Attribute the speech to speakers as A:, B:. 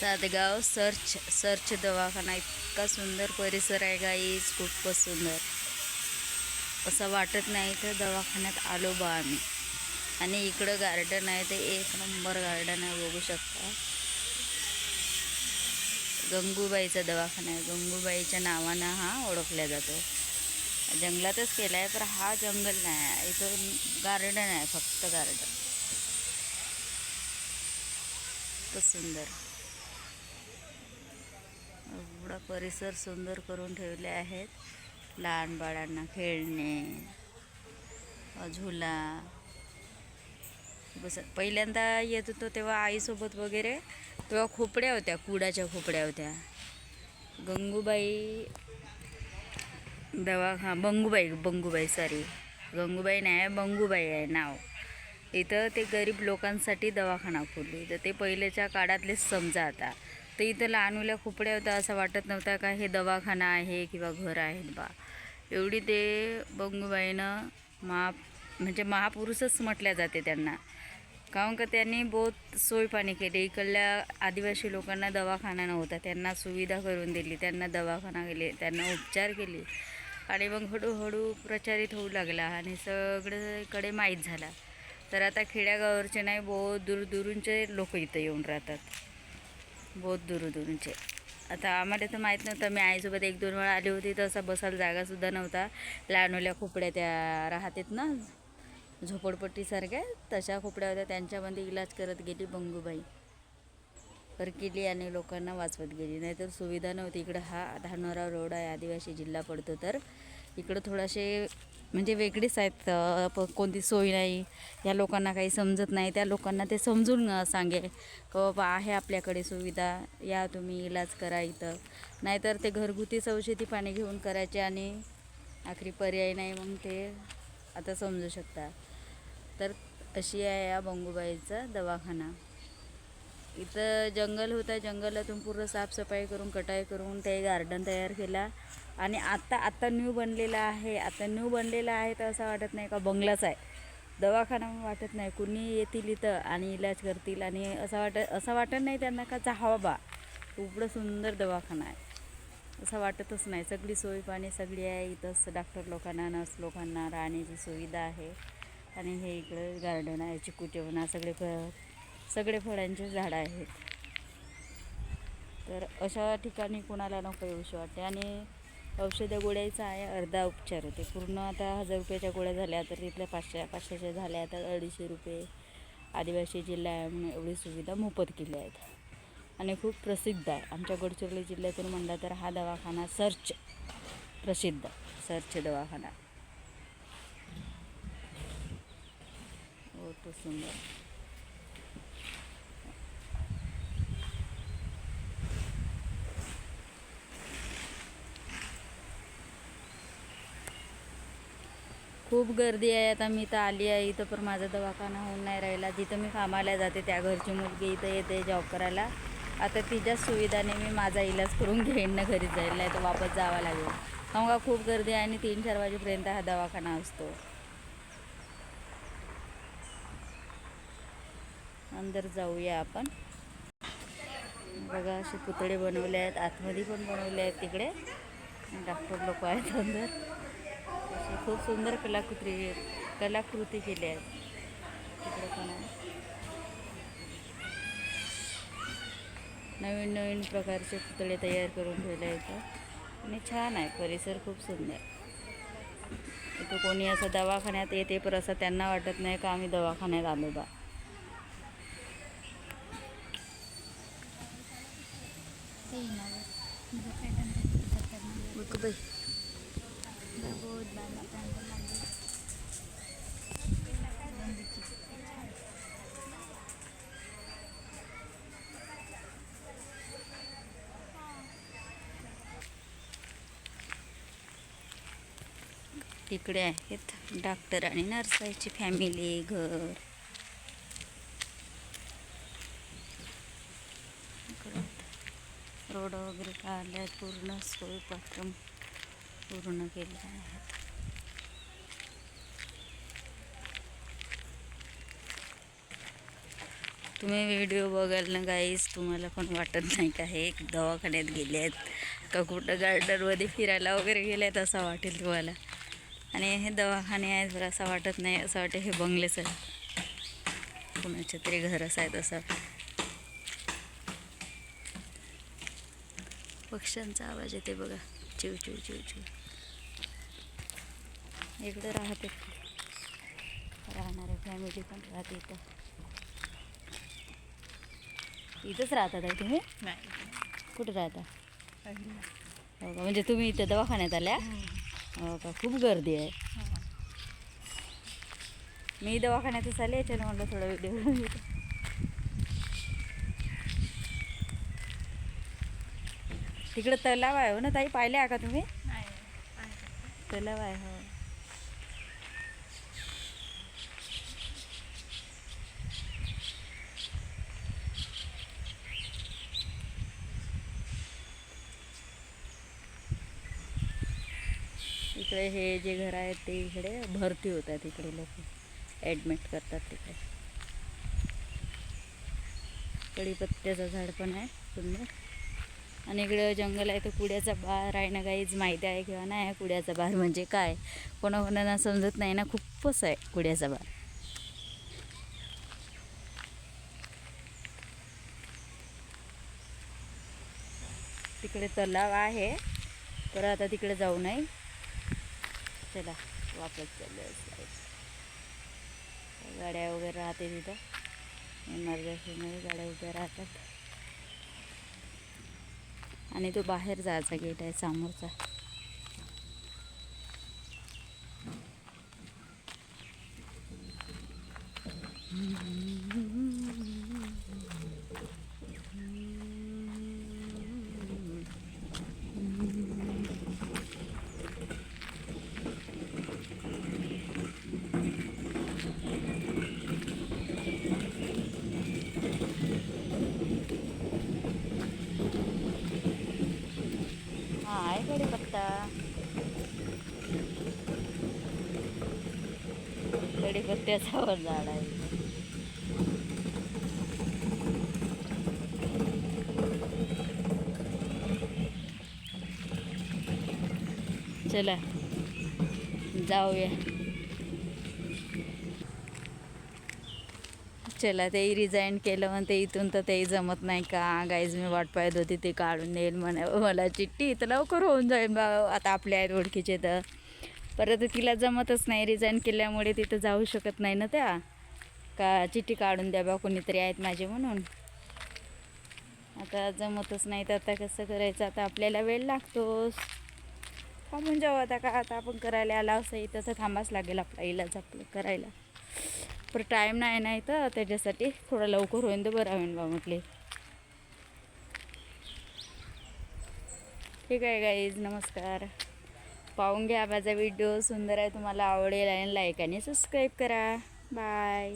A: Satgaon search search दवाखाना इतका सुंदर परिसर आहे गाईज खूपच सुंदर. असं वाटत नाही तर दवाखान्यात आलो बा आम्ही. आणि इकडं गार्डन आहे ते एक नंबर गार्डन आहे बघू शकता. गंगूबाईचा दवाखाना आहे. गंगूबाईच्या नावानं हा ओळखला जातो. जंगलातच केला आहे पण हा जंगल नाही. आहे इथं गार्डन आहे फक्त गार्डन सुंदर. एवढा परिसर सुंदर करून ठेवले आहेत. लहान बाळांना खेळणे झुला. बस पहिल्यांदा येत होतो तेव्हा आईसोबत वगैरे तेव्हा खोपड्या होत्या कुडाच्या खोपड्या होत्या. गंगूबाई दवा हां बंगूबाई बंगूबाई सॉरी गंगूबाई नाही बंगूबाई आहे नाव. इथं ते गरीब लोकांसाठी दवाखाना खोलली. तर ते पहिलेच्या काळातलेच समजा आता. तर इथं लहान मुल्या खोपड्या होत्या असं वाटत नव्हता का हे दवाखाना आहे किंवा घर आहेत बा. एवढी ते बंगूबाईनं महा म्हणजे महापुरुषच म्हटल्या जाते त्यांना. काहून का त्यांनी बहुत सोयपाणी केली. इकडल्या आदिवासी लोकांना दवाखाना नव्हता. त्यांना सुविधा करून दिली. त्यांना दवाखाना केले. त्यांना उपचार केले. आणि मग हळूहळू प्रचारित होऊ लागला आणि सगळीकडे माहीत झाला. तर आता खेड्यागावरचे नाही बहुत दूरदूरचे लोक इथं येऊन राहतात. बहुत दुरूनचे आता आम्हाला तर माहीत नव्हतं मी आईसोबत एक दोन वेळा आली होती तर असा बसायला जागासुद्धा नव्हता. लहानोल्या खोपड्या त्या राहतात ना झोपडपट्टीसारख्या तशा खोपड्या होत्या. त्यांच्यामध्ये इलाज करत गेली बंगूबाई. तर केली आणि लोकांना वाचवत गेली. नाहीतर सुविधा नव्हती. इकडं हा धानोरा रोड आहे आदिवासी जिल्हा पडतो तर. इकडं थोडासे म्हणजे वेगळीच आहेत प कोणती सोय नाही. या लोकांना काही समजत नाही. त्या लोकांना ते समजून सांगेल सांगे की बाबा आहे आपल्याकडे सुविधा या तुम्ही इलाज करा इथं. नाहीतर ते घरगुती औषधी पाणी घेऊन करायचे आणि आखरी पर्याय नाही मग ते आता समजू शकता तर अशी आहे या बंगूबाईचा दवाखाना. इथं जंगल होतं जंगलातून पूर्ण साफसफाई करून कटाई करून ते गार्डन तयार केला. आणि आत्ता आत्ता न्यू बनलेला आहे. आता न्यू बनलेला आहे तर असं वाटत नाही का बंगलाच आहे. दवाखाना वाटत नाही. कुणी येतील इथं आणि इलाज करतील आणि असं वाटत असं वाटत नाही त्यांना का जावा बा. उपडं सुंदर दवाखाना आहे. असं वाटतच नाही. सगळी सोय पाणी सगळी आहे. इथंच डॉक्टर लोकांना नर्स लोकांना राहण्याची सुविधा आहे. आणि हे इकडं गार्डन आहे चिकूचे म्हणा सगळे सगळे फळांचे झाडं आहेत. तर अशा ठिकाणी कोणाला नको येऊशी वाटते. आणि औषधं गोळ्याचा आहे अर्धा उपचार होते पूर्ण आता हजार रुपयाच्या गोळ्या झाल्या तर तिथल्या पाचशे पाचशेच्या झाल्या तर अडीचशे रुपये. आदिवासी जिल्हा आहे म्हणून एवढी सुविधा मोफत केली आहेत. आणि खूप प्रसिद्ध आहे. आमच्या गडचिरोली जिल्ह्यातून म्हणला तर हा दवाखाना सर्च प्रसिद्ध सर्च दवाखाना. हो तो सुंदर. खूप गर्दी आहे. आता मी तर आली आहे इथं पण माझा दवाखाना होऊन नाही राहिला. जिथं मी कामाला जाते त्या घरची मुलगी इथं येते जॉब करायला. आता तिच्याच सुविधाने मी माझा इलाज करून घेईन ना घरी जाईल. नाही तर वापस जावं लागेल. का खूप गर्दी आहे आणि तीन चार वाजेपर्यंत हा दवाखाना असतो. अंदर जाऊया आपण. बघा असे पुतळे बनवले आहेत. आतमध्ये पण बनवले आहेत तिकडे. डॉक्टर लोक आहेत अंदर. खूप सुंदर कलाकृती कलाकृती केली आहे. तिकडे पण आहे. नवीन नवीन प्रकारचे पुतळे तयार करून ठेवले आहेत. आणि छान आहे. परिसर खूप सुंदर. इथं कोणी असं दवाखान्यात येते पण असं त्यांना वाटत नाही का आम्ही दवाखान्यात आलो बा. बाई. तिकडे आहेत डॉक्टर आणि नर्साची फॅमिली घर. इकडं रोड वगैरे काढल्यात पूर्ण सोय पूर्ण केले आहेत तुम्ही व्हिडिओ बघाल ना गाईस तुम्हाला पण वाटत नाही का हे दवाखान्यात गेले आहेत का कुठं गार्डनमध्ये फिरायला वगैरे गेले आहेत असं वाटेल तुम्हाला? आणि हे दवाखाने आहेत बरं असं वाटत नाही असं वाटेल हे बंगलेच आहे. कुणाच्या तरी घरच आहेत असं. पक्ष्यांचा आवाज येते बघा. चिव चिव चिव चिव. इकडं राहते. राहणारे फॅमिली पण राहते इथं. इथंच राहतात आहे तुम्ही?
B: नाही.
A: कुठे राहता? हो का? म्हणजे तुम्ही इथं दवाखान्यात आल्या? हो का? खूप गर्दी आहे. मी दवाखान्यातच आले याच्यानं म्हटलं थोडा व्हिडिओ तिकडं तलाव आहे हो ना ताई? पाहिले आहे का तुम्ही? तलाव आहे हो. इकडे हे जे घर आहे ते इकडे भरती होतात इकडे लोक. ॲडमिट करतात तिकडे. कढीपत्त्याचं झाड पण आहे सुंदर आणि इकडे जंगल आहे तर कुड्याचा बार आहे ना काहीच माहिती आहे किंवा नाही कुड्याचा बार म्हणजे काय? कोणाकोणाला समजत नाही ना खूपच आहे कुड्याचा बार. तिकडे तलाव आहे. तर आता तिकडे जाऊ नये. चला वापस चाललं गाड्या वगैरे राहते तिथं. इमर्जन्सीमध्ये गाड्या उभ्या राहतात. आणि तो बाहेर जायचा गेट आहे समोरचा. हा आहे कढीपत्ता आमच्याकडे पण त्याच्यावर झाड आहे. चला जाऊया. चला ते रिझाईन केलं म्हणते इथून तर तेही जमत नाही का? गाईज मी वाट पाहत होती ते काढून देईल म्हणे. मला चिठ्ठी तर लवकर होऊन जाईल बा. आता आपल्या आहेत ओळखीचे तर. परत तिला जमतच नाही रिझाईन केल्यामुळे तिथं जाऊ शकत नाही ना त्या. का चिठ्ठी काढून द्या बा कोणीतरी आहेत माझे म्हणून. आता जमतच नाही तर आता कसं करायचं? आता आपल्याला वेळ लागतोच थांबून जाऊ आता का? आता आपण करायला आला असं इथं तर थांबाच लागेल आपला इलाज आपलं करायला. पण टाईम नाही नाही तर त्याच्यासाठी थोडं लवकर होईन तर बरं होईन बा म्हटले. ठीक आहे गाईज नमस्कार. पाहून घ्या माझा व्हिडिओ. सुंदर आहे तुम्हाला आवडेल आणि लाईक आणि सबस्क्राईब करा. बाय